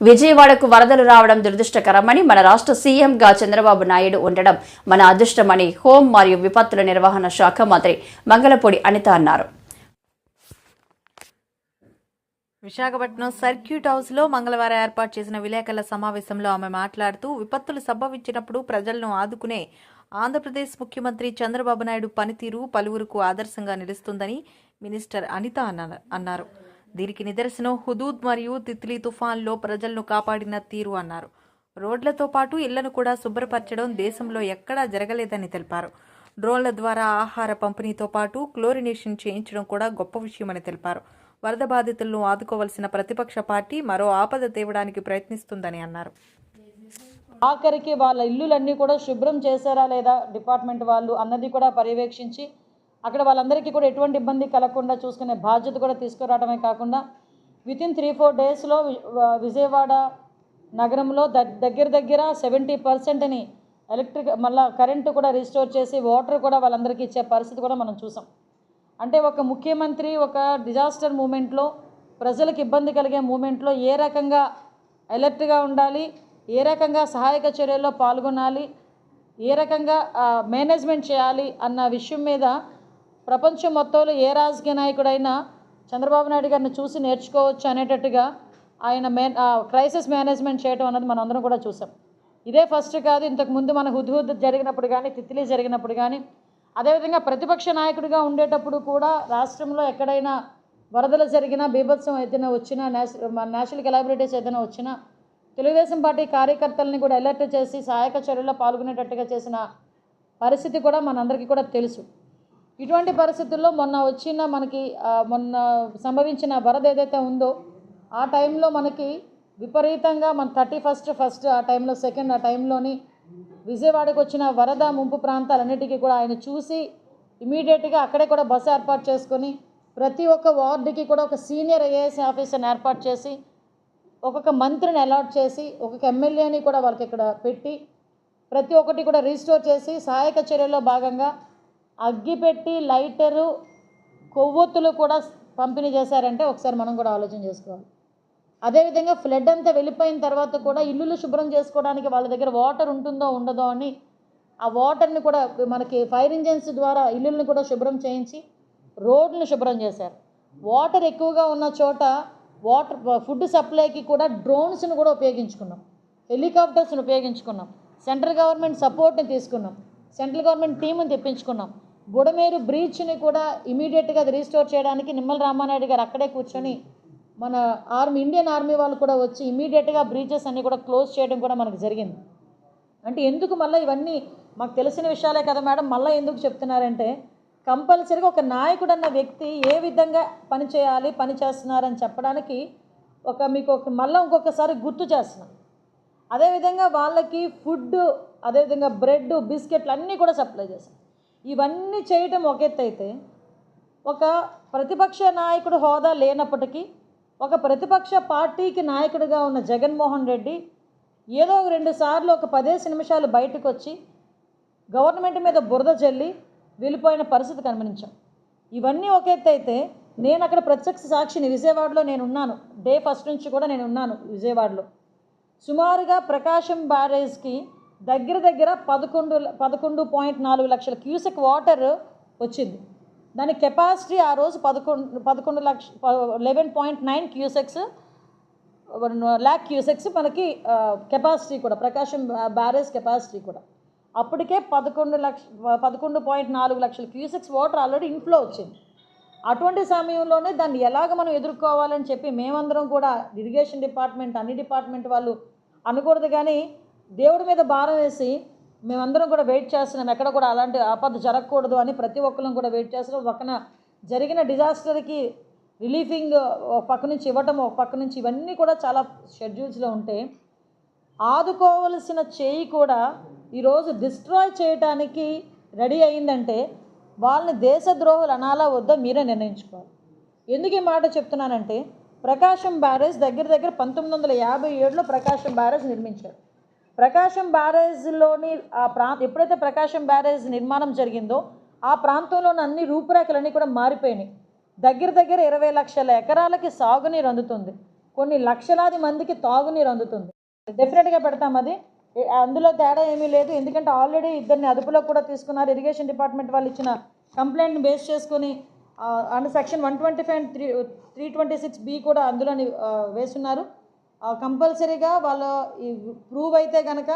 విజయవాడకు వరదలు రావడం దురదృష్టకరమని మన రాష్ట్ర సీఎంగా చంద్రబాబు నాయుడు ఉండడం మన అదృష్టమని హోం మరియు విపత్తుల నిర్వహణ శాఖ మంత్రి మంగళపూడి అనిత అన్నారు. విశాఖపట్నం సర్క్యూట్ హౌస్లో మంగళవారం ఏర్పాటు చేసిన విలేకరుల సమావేశంలో ఆమె మాట్లాడుతూ విపత్తులు సంభవించినప్పుడు ప్రజలను ఆదుకునే ఆంధ్రప్రదేశ్ ముఖ్యమంత్రి చంద్రబాబు నాయుడు పనితీరు పలువురుకు ఆదర్శంగా నిలుస్తుందని మినిస్టర్ అనిత అన్న- అన్నారు. దీనికి నిదర్శనం హుదూద్ మరియు తిత్లీ తుఫాన్లో ప్రజలను కాపాడిన తీరు అన్నారు. రోడ్లతో పాటు ఇళ్ళను కూడా శుభ్రపరచడం దేశంలో ఎక్కడా జరగలేదని తెలిపారు. డ్రోన్ల ద్వారా ఆహార పంపిణీతో పాటు క్లోరినేషన్ చేయించడం కూడా గొప్ప విషయమని తెలిపారు. వరద బాధితులను ఆదుకోవలసిన ప్రతిపక్ష పార్టీ మరో ఆపద తేవడానికి ప్రయత్నిస్తుందని అన్నారు. ఆఖరికి వాళ్ళ ఇల్లులన్నీ కూడా శుభ్రం చేశారా లేదా డిపార్ట్మెంట్ వాళ్ళు అన్నది కూడా పర్యవేక్షించి అక్కడ వాళ్ళందరికీ కూడా ఎటువంటి ఇబ్బంది కలగకుండా చూసుకునే బాధ్యత కూడా తీసుకురావడమే కాకుండా విత్ ఇన్ త్రీ ఫోర్ డేస్లో విజయవాడ నగరంలో ద- దగ్గర దగ్గర సెవెంటీ పర్సెంట్ని ఎలక్ట్రిక్ మళ్ళా కరెంటు కూడా రిస్టోర్ చేసి వాటర్ కూడా వాళ్ళందరికీ ఇచ్చే పరిస్థితి కూడా మనం చూసాం. అంటే ఒక ముఖ్యమంత్రి ఒక డిజాస్టర్ మూమెంట్లో ప్రజలకు ఇబ్బంది కలిగే మూమెంట్లో ఏ రకంగా అలర్ట్గా ఉండాలి ఏ రకంగా సహాయక చర్యల్లో పాల్గొనాలి ఏ రకంగా మేనేజ్మెంట్ చేయాలి అన్న విషయం మీద ప్రపంచం మొత్తంలో ఏ రాజకీయ నాయకుడైనా చంద్రబాబు నాయుడు గారిని చూసి నేర్చుకోవచ్చు అనేటట్టుగా ఆయన మే క్రైసిస్ మేనేజ్మెంట్ చేయడం అన్నది మనం అందరం కూడా చూసాం. ఇదే ఫస్ట్ కాదు ఇంతకు ముందు మన హుద్హుద్ జరిగినప్పుడు కానీ తిత్లీ జరిగినప్పుడు కానీ అదేవిధంగా ప్రతిపక్ష నాయకుడిగా ఉండేటప్పుడు కూడా రాష్ట్రంలో ఎక్కడైనా వరదలు జరిగినా బీభత్సం ఏదైనా వచ్చినా నేషనల్ నేషనల్ కెలాబిలిటీస్ ఏదైనా వచ్చినా తెలుగుదేశం పార్టీ కార్యకర్తల్ని కూడా అలర్ట్ చేసి సహాయక చర్యల్లో పాల్గొనేటట్టుగా చేసిన పరిస్థితి కూడా మనందరికీ కూడా తెలుసు. ఇటువంటి పరిస్థితుల్లో మొన్న వచ్చిన మనకి మొన్న సంభవించిన వరద ఏదైతే ఉందో ఆ టైంలో మనకి విపరీతంగా మన థర్టీ ఫస్ట్ ఫస్ట్ ఆ టైంలో సెకండ్ ఆ టైంలోని విజయవాడకు వచ్చిన వరద ముంపు ప్రాంతాలన్నిటికీ కూడా ఆయన చూసి ఇమీడియట్గా అక్కడే కూడా బస్సు ఏర్పాటు చేసుకొని ప్రతి ఒక్క వార్డుకి కూడా ఒక సీనియర్ ఐఏఎస్ ఆఫీసర్ని ఏర్పాటు చేసి ఒక్కొక్క మంత్రిని అలాట్ చేసి ఒక్కొక్క ఎమ్మెల్యేని కూడా వాళ్ళకి ఇక్కడ పెట్టి ప్రతి ఒక్కటి కూడా రీస్టోర్ చేసి సహాయక చర్యల్లో భాగంగా అగ్గిపెట్టి లైటరు కొవ్వొత్తులు కూడా పంపిణీ చేశారంటే ఒకసారి మనం కూడా ఆలోచన చేసుకోవాలి. అదేవిధంగా ఫ్లడ్ అంతా వెళ్ళిపోయిన తర్వాత కూడా ఇల్లులు శుభ్రం చేసుకోవడానికి వాళ్ళ దగ్గర వాటర్ ఉంటుందో ఉండదో అని ఆ వాటర్ని కూడా మనకి ఫైర్ ఇంజన్స్ ద్వారా ఇల్లుల్ని కూడా శుభ్రం చేయించి రోడ్లను శుభ్రం చేశారు. వాటర్ ఎక్కువగా ఉన్న చోట వాటర్ ఫుడ్ సప్లైకి కూడా డ్రోన్స్ని కూడా ఉపయోగించుకున్నాం. హెలికాప్టర్స్ని ఉపయోగించుకున్నాం. సెంట్రల్ గవర్నమెంట్ సపోర్ట్ని తీసుకున్నాం. సెంట్రల్ గవర్నమెంట్ టీముని తెప్పించుకున్నాం. బుడమేరు బ్రీచ్ని కూడా ఇమీడియట్గా అది రీస్టోర్ చేయడానికి నిమ్మల రామానాయుడు గారు అక్కడే కూర్చొని మన ఆర్మీ ఇండియన్ ఆర్మీ వాళ్ళు కూడా వచ్చి ఇమీడియట్గా బ్రీచెస్ అన్నీ కూడా క్లోజ్ చేయడం కూడా మనకు జరిగింది. అంటే ఎందుకు మళ్ళీ ఇవన్నీ మాకు తెలిసిన విషయాలే కదా మేడం మళ్ళీ ఎందుకు చెప్తున్నారంటే కంపల్సరీగా ఒక నాయకుడు అన్న వ్యక్తి ఏ విధంగా పని చేయాలి పని చేస్తున్నారని చెప్పడానికి ఒక మీకు ఒక మళ్ళీ ఇంకొకసారి గుర్తు చేస్తున్నాం. అదేవిధంగా వాళ్ళకి ఫుడ్ అదేవిధంగా బ్రెడ్ బిస్కెట్లు అన్నీ కూడా సప్లై చేశాం. ఇవన్నీ చేయటం ఒక ఎత్తు అయితే ఒక ప్రతిపక్ష నాయకుడు హోదా లేనప్పటికీ ఒక ప్రతిపక్ష పార్టీకి నాయకుడిగా ఉన్న జగన్మోహన్ రెడ్డి ఏదో ఒక రెండు సార్లు ఒక పదేసి నిమిషాలు బయటకు వచ్చి గవర్నమెంట్ మీద బురద చల్లి వెళ్ళిపోయిన పరిస్థితి కనిపించాం. ఇవన్నీ ఒక ఎత్తు అయితే నేను అక్కడ ప్రత్యక్ష సాక్షిని విజయవాడలో నేను ఉన్నాను. డే ఫస్ట్ నుంచి కూడా నేను ఉన్నాను విజయవాడలో. సుమారుగా ప్రకాశం బ్యారేజ్కి దగ్గర దగ్గర పదకొండు పదకొండు పాయింట్ నాలుగు లక్షల క్యూసెక్ వాటర్ వచ్చింది. దాని కెపాసిటీ ఆ రోజు పదకొండు పదకొండు lakh eleven point nine cusecs lakh cusecs మనకి కెపాసిటీ కూడా ప్రకాశం బ్యారేజ్ కెపాసిటీ కూడా. అప్పటికే పదకొండు లక్ష పదకొండు పాయింట్ నాలుగు లక్షల క్యూసెక్స్ వాటర్ ఆల్రెడీ ఇన్ఫ్లో వచ్చింది. అటువంటి సమయంలోనే దాన్ని ఎలాగ మనం ఎదుర్కోవాలని చెప్పి మేమందరం కూడా ఇరిగేషన్ డిపార్ట్మెంట్ అన్ని డిపార్ట్మెంట్ వాళ్ళు అనకూడదు కానీ దేవుడి మీద భారం వేసి మేమందరం కూడా వెయిట్ చేస్తున్నాం. ఎక్కడ కూడా అలాంటి ఆపద జరగకూడదు అని ప్రతి ఒక్కరం కూడా వెయిట్ చేస్తున్నాం. పక్కన జరిగిన డిజాస్టర్కి రిలీఫింగ్ ఒక పక్క నుంచి ఇవ్వటం ఒక పక్క నుంచి ఇవన్నీ కూడా చాలా షెడ్యూల్స్లో ఉంటే ఆదుకోవలసిన చేయి కూడా ఈరోజు డిస్ట్రాయ్ చేయటానికి రెడీ అయిందంటే వాళ్ళని దేశద్రోహులు అనాలా వద్దా మీరే నిర్ణయించుకోవాలి. ఎందుకు ఈ మాట చెప్తున్నానంటే ప్రకాశం బ్యారేజ్ దగ్గర దగ్గర పంతొమ్మిది వందల యాభై ఏడులో ప్రకాశం బ్యారేజ్ నిర్మించారు. ప్రకాశం బ్యారేజ్లోని ఆ ప్రాంత ఎప్పుడైతే ప్రకాశం బ్యారేజ్ నిర్మాణం జరిగిందో ఆ ప్రాంతంలోని అన్ని రూపురేఖలన్నీ కూడా మారిపోయినాయి. దగ్గర దగ్గర ఇరవై లక్షల ఎకరాలకి సాగునీరు అందుతుంది. కొన్ని లక్షలాది మందికి తాగునీరు అందుతుంది. డెఫినెట్గా పెడతాం అది. అందులో తేడా ఏమీ లేదు. ఎందుకంటే ఆల్రెడీ ఇద్దరిని అదుపులో కూడా తీసుకున్నారు. ఇరిగేషన్ డిపార్ట్మెంట్ వాళ్ళు ఇచ్చిన కంప్లైంట్ని బేస్ చేసుకొని and section one twenty five three three twenty six B కూడా అందులోని వేస్తున్నారు కంపల్సరీగా వాళ్ళ ఈ ప్రూవ్ అయితే కనుక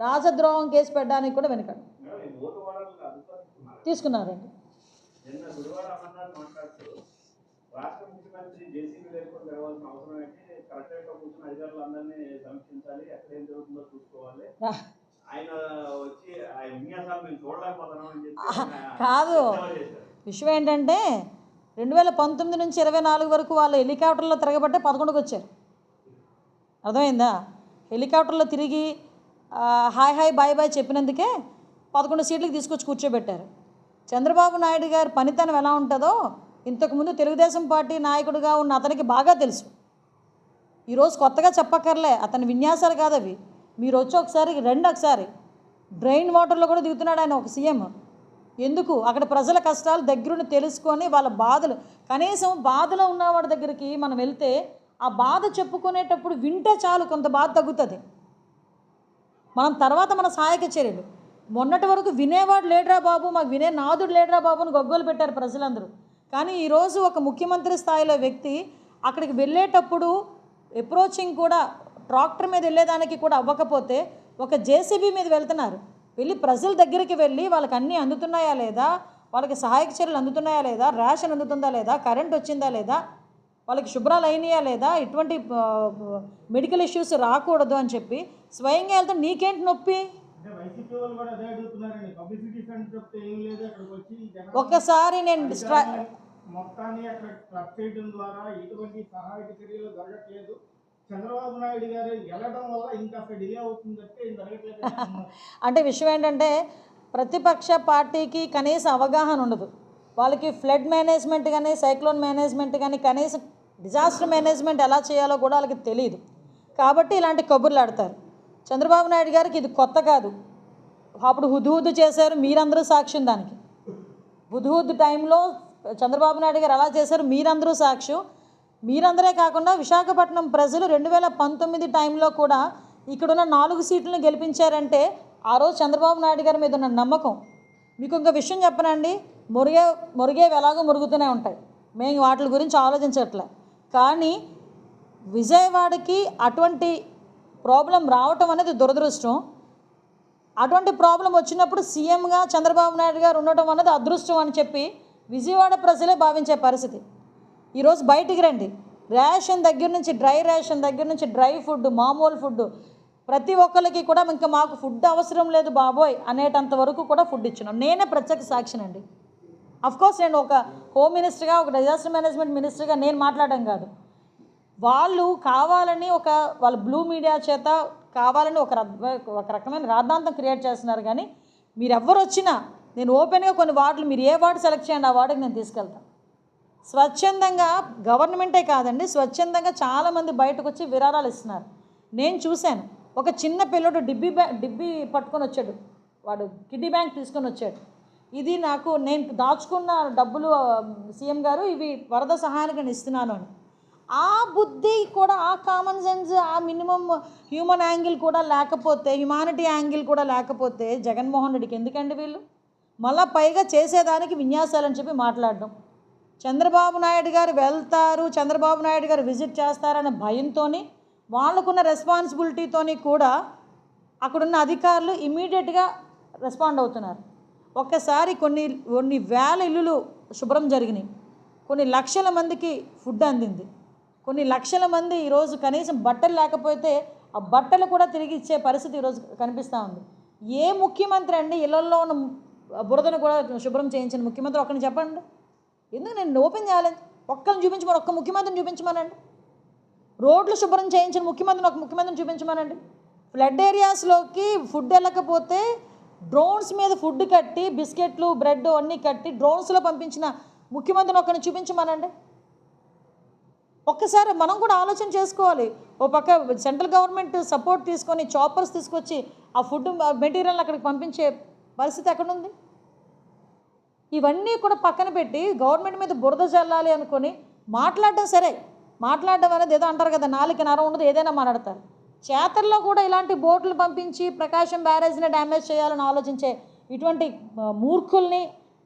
రాజద్రోహం కేసు పెట్టడానికి కూడా వెనకండి. తీసుకున్నారండి. నిన్న గురువారం అమర్నాథ్ మాట్లాడుతూ రాష్ట్ర ముఖ్యమంత్రి జేసీబీ లేకుండా జరగాల్సిన అవసరం ఏంటి? కలెక్టరేట్లో కూర్చున్న అధికారులందరినీ సమీక్షించాలి. ఎక్కడ ఏం జరుగుతుందో చూసుకోవాలి. ఆయన వచ్చి ఆ విన్యాసాలు మేము చూడలేకపోతున్నాం అని చెప్పి ఆయన కాదు. విషయం ఏంటంటే రెండు వేల పంతొమ్మిది నుంచి ఇరవై నాలుగు వరకు వాళ్ళు హెలికాప్టర్లో తిరగబట్టే పదకొండుకి వచ్చారు. అర్థమైందా? హెలికాప్టర్లో తిరిగి హాయ్ హాయ్ బాయ్ బాయ్ చెప్పినందుకే పదకొండు సీట్లకు తీసుకొచ్చి కూర్చోబెట్టారు. చంద్రబాబు నాయుడు గారి పనితనం ఎలా ఉంటుందో ఇంతకుముందు తెలుగుదేశం పార్టీ నాయకుడిగా ఉన్న అతనికి బాగా తెలుసు. ఈరోజు కొత్తగా చెప్పక్కర్లే అతని విన్యాసాలు కాదు అవి మీరు వచ్చి ఒకసారి రెండు ఒకసారి. డ్రైన్ వాటర్లో కూడా దిగుతున్నాడు ఆయన ఒక సీఎం. ఎందుకు? అక్కడ ప్రజల కష్టాలు దగ్గరుండి తెలుసుకొని వాళ్ళ బాధలు కనీసం బాధలో ఉన్నవాడి దగ్గరికి మనం వెళ్తే ఆ బాధ చెప్పుకునేటప్పుడు వింటే చాలు కొంత బాధ తగ్గుతుంది. మనం తర్వాత మన సహాయక చర్యలు. మొన్నటి వరకు వినేవాడు లేడ్రా బాబు మాకు వినే నాదుడు లేడరా బాబు అని గొగ్గోలు పెట్టారు ప్రజలందరూ. కానీ ఈరోజు ఒక ముఖ్యమంత్రి స్థాయిలో వ్యక్తి అక్కడికి వెళ్ళేటప్పుడు అప్రోచింగ్ కూడా ట్రాక్టర్ మీద వెళ్ళేదానికి కూడా అవ్వకపోతే ఒక జేసీబీ మీద వెళ్తున్నారు. వెళ్ళి ప్రజల దగ్గరికి వెళ్ళి వాళ్ళకి అన్నీ అందుతున్నాయా లేదా? వాళ్ళకి సహాయక చర్యలు అందుతున్నాయా లేదా? రేషన్ అందుతుందా లేదా? కరెంట్ వచ్చిందా లేదా? వాళ్ళకి శుభ్రాలు అయినాయా లేదా? ఎటువంటి మెడికల్ ఇష్యూస్ రాకూడదు అని చెప్పి స్వయంగా వెళ్తే నీకేంటి నొప్పి? ఒక్కసారి నేను స్ట్రా మొత్తాన్ని అక్కడ క్లబ్ చేయడం ద్వారా ఎటువంటి సహాయక చర్యలు జరగట్లేదు చంద్రబాబు నాయుడు గారు వెళ్ళడం వల్ల ఇంకా డిలే అవుతుంది తప్పితే ఏం జరగట్లేదు అని అన్నారు. అంటే విషయం ఏంటంటే ప్రతిపక్ష పార్టీకి కనీస అవగాహన ఉండదు. వాళ్ళకి ఫ్లడ్ మేనేజ్మెంట్ కానీ సైక్లోన్ మేనేజ్మెంట్ కానీ కనీసం డిజాస్టర్ మేనేజ్మెంట్ ఎలా చేయాలో కూడా వాళ్ళకి తెలియదు కాబట్టి ఇలాంటి కబుర్లు ఆడతారు. చంద్రబాబు నాయుడు గారికి ఇది కొత్త కాదు. అప్పుడు హుదుహుదు చేశారు మీరందరూ సాక్ష్యం దానికి. హుదుహుద్ టైంలో చంద్రబాబు నాయుడు గారు ఎలా చేశారు మీరందరూ సాక్ష్యం మీరందరే కాకుండా విశాఖపట్నం ప్రజలు రెండు వేల పంతొమ్మిది టైంలో కూడా ఇక్కడున్న నాలుగు సీట్లను గెలిపించారంటే ఆ రోజు చంద్రబాబు నాయుడు గారి మీద ఉన్న నమ్మకం. మీకు ఇంకో విషయం చెప్పనండి. మురిగే మురిగేవి ఎలాగో మురుగుతూనే ఉంటాయి. మేము వాటి గురించి ఆలోచించట్లే. కానీ విజయవాడకి అటువంటి ప్రాబ్లం రావటం అనేది దురదృష్టం. అటువంటి ప్రాబ్లం వచ్చినప్పుడు సీఎంగా చంద్రబాబు నాయుడు గారు ఉండటం అనేది అదృష్టం అని చెప్పి విజయవాడ ప్రజలే భావించే పరిస్థితి. ఈరోజు బయటికి రండి. రేషన్ దగ్గర నుంచి డ్రై రేషన్ దగ్గర నుంచి డ్రై ఫుడ్ మామూలు ఫుడ్ ప్రతి ఒక్కరికి కూడా ఇంకా మాకు ఫుడ్ అవసరం లేదు బాబోయ్ అనేటంత వరకు కూడా ఫుడ్ ఇచ్చినాం నేనే ప్రత్యక్ష సాక్షినండి. కోర్స్ నేను ఒక హోమ్ మినిస్టర్గా ఒక డిజాస్టర్ మేనేజ్మెంట్ మినిస్టర్గా నేను మాట్లాడడం కాదు. వాళ్ళు కావాలని ఒక వాళ్ళ బ్లూ మీడియా చేత కావాలని ఒక రద్ద- ఒక రకమైన రాద్ధాంతం క్రియేట్ చేస్తున్నారు కానీ మీరు ఎవరు వచ్చినా నేను ఓపెన్గా కొన్ని వార్డులు మీరు ఏ వార్డు సెలెక్ట్ చేయండి ఆ వార్డుకి నేను తీసుకెళ్తాను స్వచ్ఛందంగా గవర్నమెంటే కాదండి స్వచ్ఛందంగా చాలామంది బయటకు వచ్చి విరాళాలు ఇస్తున్నారు. నేను చూశాను ఒక చిన్న పిల్లడు డిబ్బీ బ్యా డిబ్బీ పట్టుకొని వచ్చాడు. వాడు కిడ్డీ బ్యాంక్ తీసుకొని వచ్చాడు. ఇది నాకు నేను దాచుకున్న డబ్బులు సీఎం గారు ఇవి వరద సహాయానికి నేను ఇస్తున్నాను అని. ఆ బుద్ధి కూడా ఆ కామన్ సెన్స్ ఆ మినిమం హ్యూమన్ యాంగిల్ కూడా లేకపోతే హ్యుమానిటీ యాంగిల్ కూడా లేకపోతే జగన్మోహన్ రెడ్డికి ఎందుకండి వీళ్ళు? మళ్ళా పైగా చేసేదానికి విన్యాసాలని చెప్పి మాట్లాడడం. చంద్రబాబు నాయుడు గారు వెళ్తారు చంద్రబాబు నాయుడు గారు విజిట్ చేస్తారనే భయంతోని వాళ్ళకున్న రెస్పాన్సిబిలిటీతోని కూడా అక్కడున్న అధికారులు ఇమీడియట్గా రెస్పాండ్ అవుతున్నారు. ఒక్కసారి కొన్ని కొన్ని వేల ఇల్లులు శుభ్రం జరిగినాయి. కొన్ని లక్షల మందికి ఫుడ్ అందింది. కొన్ని లక్షల మంది ఈరోజు కనీసం బట్టలు లేకపోతే ఆ బట్టలు కూడా తిరిగి ఇచ్చే పరిస్థితి ఈరోజు కనిపిస్తూ ఉంది. ఏ ముఖ్యమంత్రి అండి ఇళ్ళలో ఉన్న బురదను కూడా శుభ్రం చేయించిన ముఖ్యమంత్రి ఒక్కరిని చెప్పండి. ఎందుకు నేను ఓపెన్ చేయాలి? ఒక్కరిని చూపించమని ఒక్క ముఖ్యమంత్రిని చూపించమనండి. రోడ్లు శుభ్రం చేయించిన ముఖ్యమంత్రిని ఒక ముఖ్యమంత్రిని చూపించమనండి. ఫ్లడ్ ఏరియాస్లోకి ఫుడ్ వెళ్ళకపోతే డ్రోన్స్ మీద ఫుడ్ కట్టి బిస్కెట్లు బ్రెడ్ అన్నీ కట్టి డ్రోన్స్లో పంపించిన ముఖ్యమంత్రిని ఒకరిని చూపించమనండి. ఒక్కసారి మనం కూడా ఆలోచన చేసుకోవాలి. ఓ పక్క సెంట్రల్ గవర్నమెంట్ సపోర్ట్ తీసుకొని చాపర్స్ తీసుకొచ్చి ఆ ఫుడ్ మెటీరియల్ అక్కడికి పంపించే పరిస్థితి ఎక్కడుంది? ఇవన్నీ కూడా పక్కన పెట్టి గవర్నమెంట్ మీద బురద చల్లాలి అనుకొని మాట్లాడడం సరే. మాట్లాడడం అనేది ఏదో అంటారు కదా నాలుగు నరం ఉండదు ఏదైనా మాట్లాడతారు. చేతల్లో కూడా ఇలాంటి బోట్లు పంపించి ప్రకాశం బ్యారేజ్ని డ్యామేజ్ చేయాలని ఆలోచించే ఇటువంటి మూర్ఖుల్ని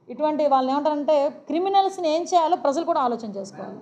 ఇటువంటి వాళ్ళని ఏమంటారంటే క్రిమినల్స్ని ఏం చేయాలో ప్రజలు కూడా ఆలోచన చేసుకోవాలి.